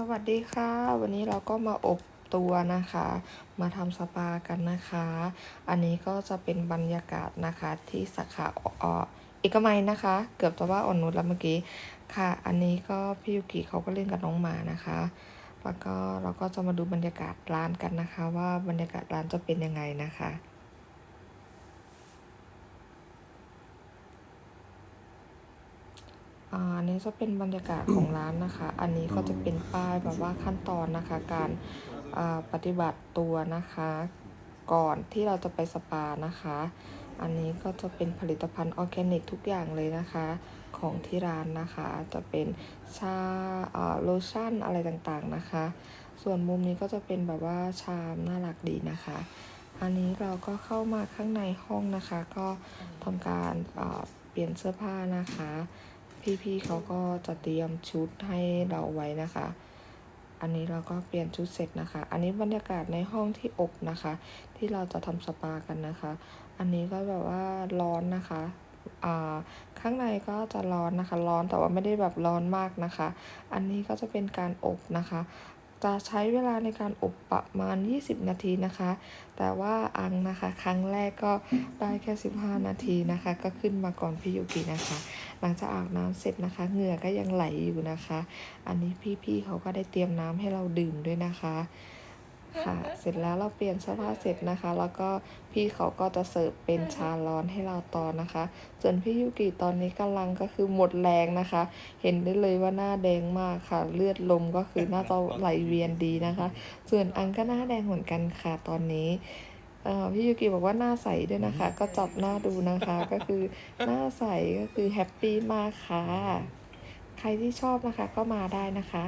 สวัสดีค่ะ วันนี้เราก็มาอบตัวนะคะ มาทำสปากันนะคะ อันนี้ก็จะเป็นบรรยากาศนะคะที่สาขาเอ่อเอกมัยนะคะ เกือบจะว่าอ่อนนุชแล้วเมื่อกี้ค่ะ อันนี้ก็พี่ยุกิเขาก็เล่นกับน้องหมานะคะ แล้วก็เราก็จะมาดูบรรยากาศร้านกันนะคะ ว่าบรรยากาศร้านจะเป็นยังไงนะคะ อันนี้จะเป็นบรรยากาศของร้านนะคะ อันนี้ก็จะเป็นป้ายแบบว่าขั้นตอนนะคะ การปฏิบัติตัวนะคะ ก่อนที่เราจะไปสปานะคะ อันนี้ก็จะเป็นผลิตภัณฑ์ออร์แกนิกทุกอย่างเลยนะคะ ของที่ร้านนะคะ จะเป็นชาอ่าโลชั่นอะไรต่างๆนะคะ ส่วนมุมนี้ก็จะเป็นแบบว่าชามน่ารักดีนะคะ อันนี้เราก็เข้ามาข้างในห้องนะคะ ก็ทำการเปลี่ยนเสื้อผ้านะคะ พี่ๆเขาก็จะเตรียมชุดให้เราไว้นะคะ อันนี้เราก็เปลี่ยนชุดเสร็จนะคะ อันนี้บรรยากาศในห้องที่อบนะคะ ที่เราจะทำสปากันนะคะ อันนี้ก็แบบว่าร้อนนะคะอ่าข้างในก็จะร้อนนะคะ ร้อนแต่ว่าไม่ได้แบบร้อนมากนะคะ อันนี้ก็จะเป็นการอบนะคะ จะใช้เวลาในการอบประมาณ 20 นาทีนะคะ แต่ว่าอังนะคะ ครั้งแรกก็ได้แค่ 15 นาทีนะคะ ก็ขึ้นมาก่อนพี่ยูกินะคะ หลังจากอาบน้ำเสร็จนะคะ เหงื่อก็ยังไหลอยู่นะคะ อันนี้พี่ๆเขาก็ได้เตรียมน้ำให้เราดื่มด้วยนะคะ ค่ะ เสร็จแล้วเราเปลี่ยนเสื้อผ้าเสร็จนะคะ แล้วก็พี่เขาก็จะเสิร์ฟเป็นชาร้อนให้เราตอนนะคะ ส่วนพี่ยูกิตอนนี้กำลังก็คือหมดแรงนะคะ เห็นได้เลยว่าหน้าแดงมากค่ะ เลือดลมก็คือน่าจะไหลเวียนดีนะคะ ส่วนอังก็หน้าแดงเหมือนกันค่ะตอนนี้เอ่อพี่ยูกิบอกว่าหน้าใสด้วยนะคะ ก็จับหน้าดูนะคะ ก็คือหน้าใสก็คือแฮปปี้มากค่ะ ใครที่ชอบนะคะก็มาได้นะคะ